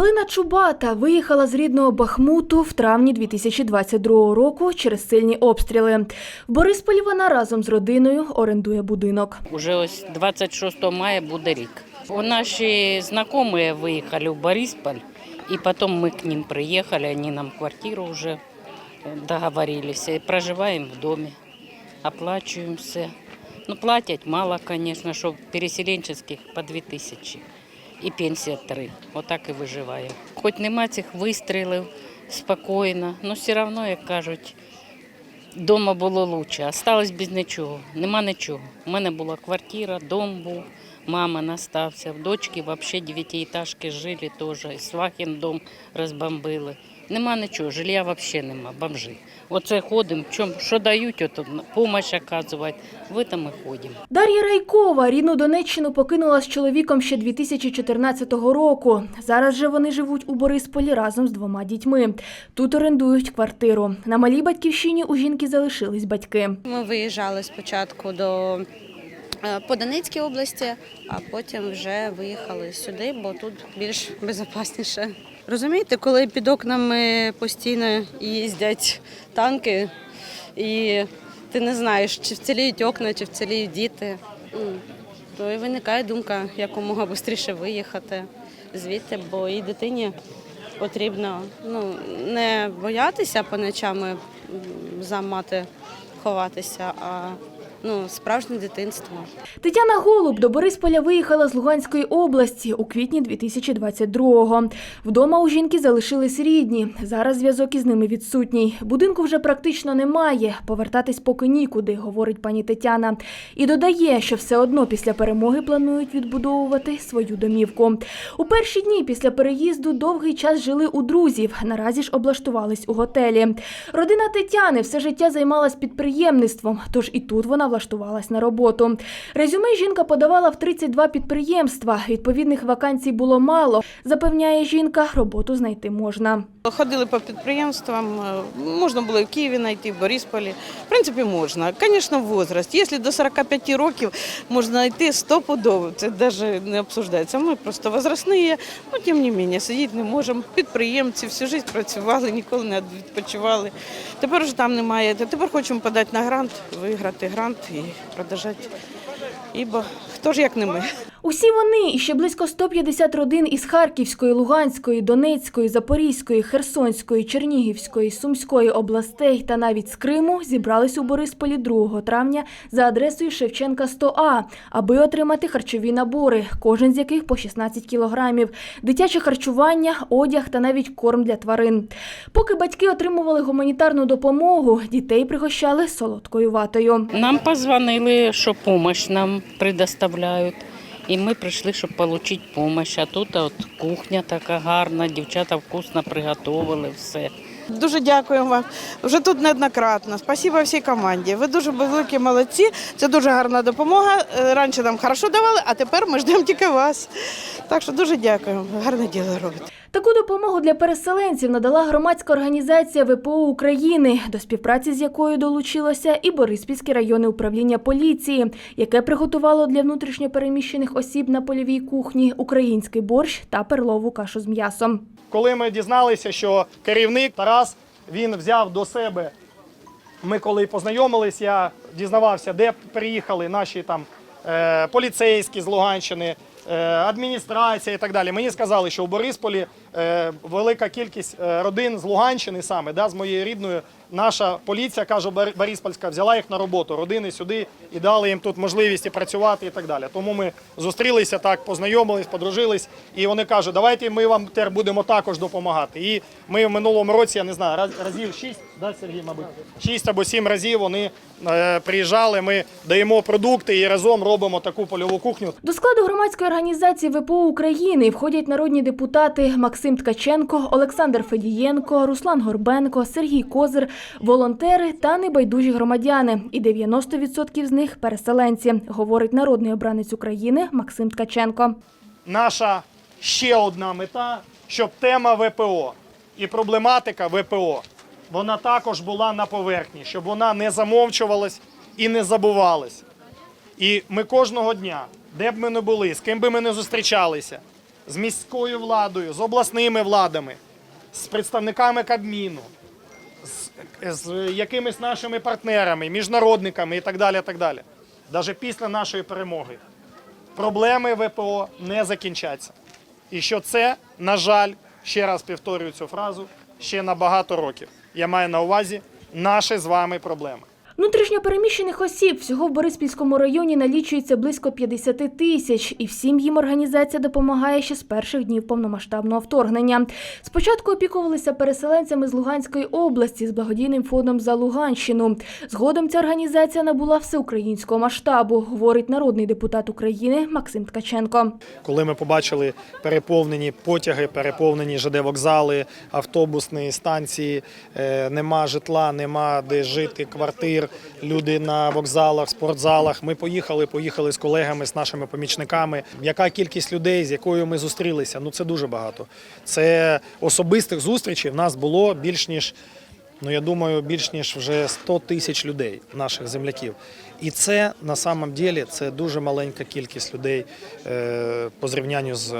Галина Чубата виїхала з рідного Бахмуту в травні 2022 року через сильні обстріли. В Борисполі вона разом з родиною орендує будинок. Уже ось 26 мая буде рік. У наші знайомі виїхали в Борисполь, і потім ми к ним приїхали, вони нам квартиру вже договорились. І проживаємо в домі, оплачуємо все. Ну, платять мало, звісно, що переселенческих по 2 тисячі і пенсія 3. Отак і виживає. Хоч нема цих вистрілів, спокійно, але все одно, як кажуть, вдома було краще, осталось без нічого. Нема нічого. У мене була квартира, дом був, мама настався. В дочки взагалі дев'ятиэтажки жили теж. І Свахін дом розбомбили. Нема нічого, жилья взагалі нема, бомжи. Оце ходимо, чом, що дають, от, допомогу оказують, в этом і ходимо. Дар'я Райкова рідну Донеччину покинула з чоловіком ще 2014 року. Зараз же вони живуть у Борисполі разом з двома дітьми. Тут орендують квартиру. На малій батьківщині у жінки залишились батьки. Ми виїжджали спочатку до е, по Донецькій області, а потім вже виїхали сюди, бо тут більш безпечніше. Розумієте, коли під окнами постійно їздять танки, і ти не знаєш, чи вціліють окна, чи вціліють діти, то і виникає думка якомога швидше виїхати звідти, бо і дитині потрібно ну, не боятися по ночами за мати ховатися, а ну, справжнє дитинство. Тетяна Голуб до Борисполя виїхала з Луганської області у квітні 2022-го. Вдома у жінки залишились рідні. Зараз зв'язок із ними відсутній. Будинку вже практично немає. Повертатись поки нікуди, говорить пані Тетяна. І додає, що все одно після перемоги планують відбудовувати свою домівку. У перші дні після переїзду довгий час жили у друзів. Наразі ж облаштувались у готелі. Родина Тетяни все життя займалась підприємництвом, тож і тут вона влаштувалась на роботу. Резюме жінка подавала в 32 підприємства. Відповідних вакансій було мало. Запевняє жінка, роботу знайти можна. Ходили по підприємствам, е, можна було і в Києві знайти, в Борисполі. В принципі, можна. Звісно, возраст. Якщо до 45 років можна знайти стопудово, це навіть не обсуждається. Ми просто возрастні, ну тим не менше, сидіти не можемо. Підприємці всю життя працювали, ніколи не відпочивали. Тепер вже там немає. Тепер хочемо подати на грант, виграти грант і продолжать, Ібо хто ж як не ми. Усі вони і ще близько 150 родин із Харківської, Луганської, Донецької, Запорізької, Херсонської, Чернігівської, Сумської областей та навіть з Криму зібрались у Борисполі 2 травня за адресою Шевченка 100А, аби отримати харчові набори, кожен з яких по 16 кілограмів, дитяче харчування, одяг та навіть корм для тварин. Поки батьки отримували гуманітарну допомогу, дітей пригощали солодкою ватою. Нам позвонили, що допомогу нам предоставляють. І ми прийшли, щоб отримати допомогу. А тут от кухня така гарна, дівчата вкусно приготували все. Дуже дякуємо вам. Вже тут неоднократно. Спасибо всій команді. Ви дуже великі молодці. Це дуже гарна допомога. Е, Раніше нам хорошо давали, а тепер ми ждемо тільки вас. Так що дуже дякуємо. Гарне діло робите. Таку допомогу для переселенців надала громадська організація ВПО України, до співпраці з якою долучилося і Бориспільське районне управління поліції, яке приготувало для внутрішньопереміщених осіб на польовій кухні український борщ та перлову кашу з м'ясом. Коли ми дізналися, що керівник Тарас він взяв до себе. Ми коли познайомились, я дізнавався, де приїхали наші там е, поліцейські з Луганщини, адміністрація і так далі. Мені сказали, що у Борисполі е, велика кількість е, родин з Луганщини саме, да, з моєю рідною. Наша поліція, кажу, Бор- Бориспольська, взяла їх на роботу, родини сюди і дали їм тут можливість і працювати і так далі. Тому ми зустрілися так, познайомились, подружились, і вони кажуть, давайте ми вам тепер будемо також допомагати. І ми в минулому році, я не знаю, раз- разів шість, да, Сергій, мабуть, шість або сім разів вони е, приїжджали, ми даємо продукти і разом робимо таку польову кухню. До складу громадської організації ВПО України входять народні депутати Максим Ткаченко, Олександр Федієнко, Руслан Горбенко, Сергій Козир, волонтери та небайдужі громадяни. І 90% з них переселенці, говорить народний обранець України Максим Ткаченко. Наша ще одна мета, щоб тема ВПО і проблематика ВПО вона також була на поверхні, щоб вона не замовчувалась і не забувалась. І ми кожного дня, де б ми не були, з ким би ми не зустрічалися, з міською владою, з обласними владами, з представниками Кабміну, з, з якимись нашими партнерами, міжнародниками і так далі. Так далі. Навіть після нашої перемоги проблеми ВПО не закінчаться. І що це, на жаль, ще раз повторюю цю фразу, ще на багато років. Я маю на увазі наші з вами проблеми. Внутрішньопереміщених осіб всього в Бориспільському районі налічується близько 50 тисяч, і всім їм організація допомагає ще з перших днів повномасштабного вторгнення. Спочатку опікувалися переселенцями з Луганської області з благодійним фондом за Луганщину. Згодом ця організація набула всеукраїнського масштабу, говорить народний депутат України Максим Ткаченко. Коли ми побачили переповнені потяги, переповнені ЖД вокзали, автобусні станції, е, нема житла, нема де жити, квартир, люди на вокзалах, спортзалах. Ми поїхали, поїхали з колегами, з нашими помічниками. Яка кількість людей, з якою ми зустрілися? Ну це дуже багато. Це особистих зустрічей в нас було більш ніж. Ну, я думаю, більш ніж вже 100 тисяч людей, наших земляків. І це на самом деле це дуже маленька кількість людей е, по зрівнянню з е,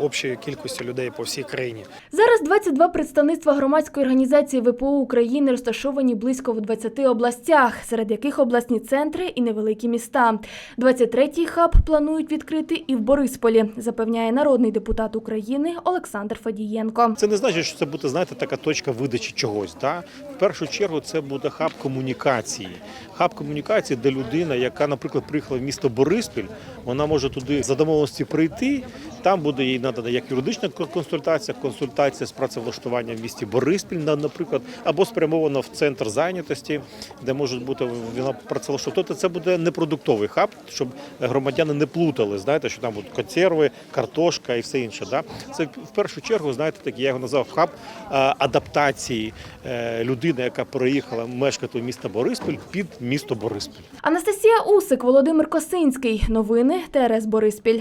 общою кількістю людей по всій країні. Зараз 22 представництва громадської організації ВПО України розташовані близько в 20 областях, серед яких обласні центри і невеликі міста. 23-й хаб планують відкрити і в Борисполі, запевняє народний депутат України Олександр Фадієнко. Це не значить, що це буде знаєте, така точка видачі чогось. Да? В першу чергу це буде хаб комунікації. Хаб комунікації, де людина, яка, наприклад, приїхала в місто Бориспіль, вона може туди за домовленості прийти. Там буде їй надана як юридична консультація, консультація з працевлаштуванням в місті Бориспіль, на- наприклад, або спрямовано в центр зайнятості, де можуть бути вона працевлаштована. Тобто це буде непродуктовий хаб, щоб громадяни не плутали. Знаєте, що там будуть консерви, картошка і все інше. Да? Це в першу чергу, знаєте, так я його назвав хаб адаптації е, людини, яка переїхала мешкати в місто Бориспіль під місто Бориспіль. Анастасія Усик, Володимир Косинський. Новини ТРС Бориспіль.